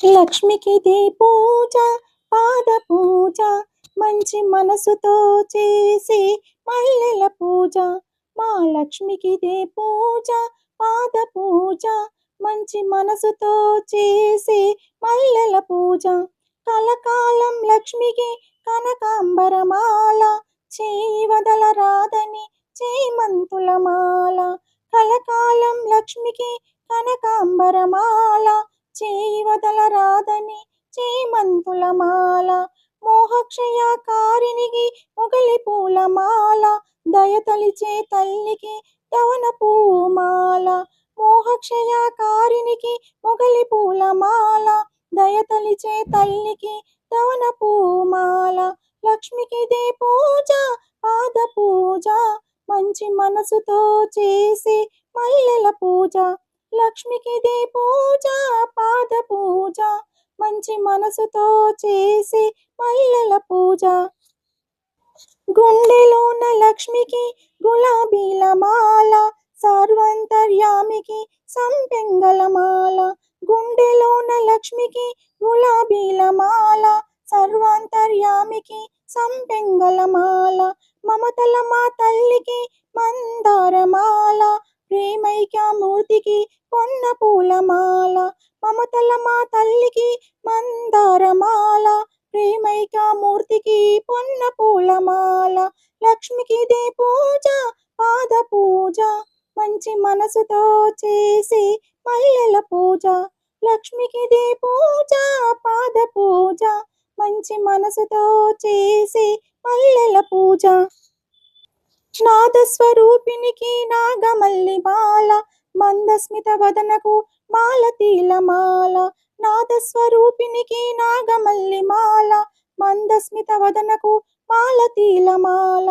లక్ష్మికి దే పూజ పాద పూజ మంచి మనసుతో చేసే మల్లెల పూజ. మా లక్ష్మికి దే పూజ పాద పూజ మంచి మనసుతో చేసే మల్లెల పూజ. కలకాలం లక్ష్మికి కనకాంబరమాల చేయి వదలరాదని చేమంతుల మాల కలకాలం లక్ష్మికి కనకాంబరమాల చేయి వదలరాదని చేమంతుల మాల మోహక్షయకారినికి మొగలి పూలమాల దయతలిచే తల్లికి దవన పూమాల మోహక్షయకారినికి మొగలి పూలమాల దయతలిచే తల్లికి దవన పూమాల లక్ష్మికి దే పూజ పాద పూజ మంచి మనసుతో చేసే మల్లెల పూజ లక్ష్మికి దే పూజ మనసుతో చేసే మల్లెల పూజ. గుండెలోన లక్ష్మికి గులాబీల మాల సర్వంతర్యామికి సంపెంగల మాల. గుండెలోన లక్ష్మికి గులాబీల మాల సర్వాంతర్యామికి సంపెంగల మాల. మమతల మా తల్లికి మందారమాల ప్రేమైక్యమూర్తికి కొన్న పూలమాల మమతల మా తల్లికి మందారమాల ప్రేమైక్యమూర్తికి పొన్న పూలమాల లక్ష్మికి దే పూజ పాద పూజ మంచి మనసుతో చేసి మల్లెల పూజ లక్ష్మికి దే పూజ పాద పూజ మంచి మనసుతో చేసి మల్లెల పూజ. నాదస్వరూపినికి నాగమల్లి బాల మందస్మిత వదనకు మాలతీల మాల. స్వరూపినికి నాగమల్లి మాల మందస్మిత వదనకు మాలతీల మాల.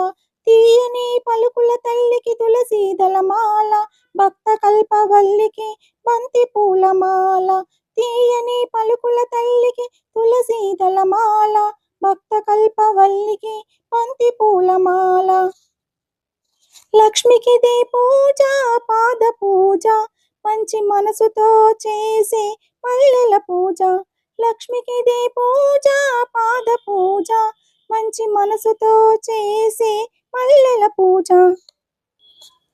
తీయని పలుకుల తల్లికి తులసీదల మాల భక్త కల్పవల్లికి బంతి పూల మాల. తీయని పలుకుల తల్లికి తులసీదల మాల భక్త కల్పవల్లికి బంతి పూల మాల. లక్ష్మికి దే పూజ పాద పూజ. మంచి మనసుతో చేసే పల్లెల పూజ. లక్ష్మికి దే పూజ పాద పూజ. మంచి మనసుతో చేసే పల్లెల పూజ.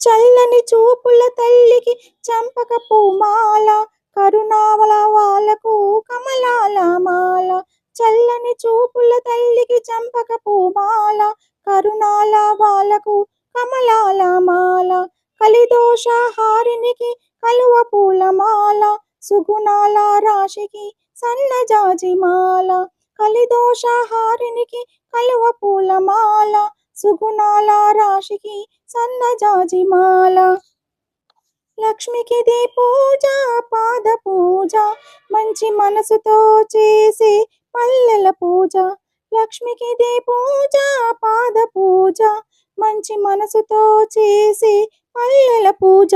చల్లని చూపుల తల్లికి చంపక పూమాల. కరుణావల వాళ్ళకు కమలాల మాల. చల్లని చూపుల తల్లికి చంపక పూమాల. కరుణాల వాళ్ళకు కమలాల మాల కలిదోష హారినికి కలువ పూలమాల సుగుణాల రాశికి సన్నజాజి మాల కలిదోష హారినికి కలువ పూలమాల సుగుణాల రాశికి సన్నజాజి మాల లక్ష్మికి దే పూజ పాద పూజ మంచి మనసుతో చేసే మల్లెల పూజ లక్ష్మికి దే పూజ పాద పూజ మంచి మనసుతో చేసే మల్లెల పూజ.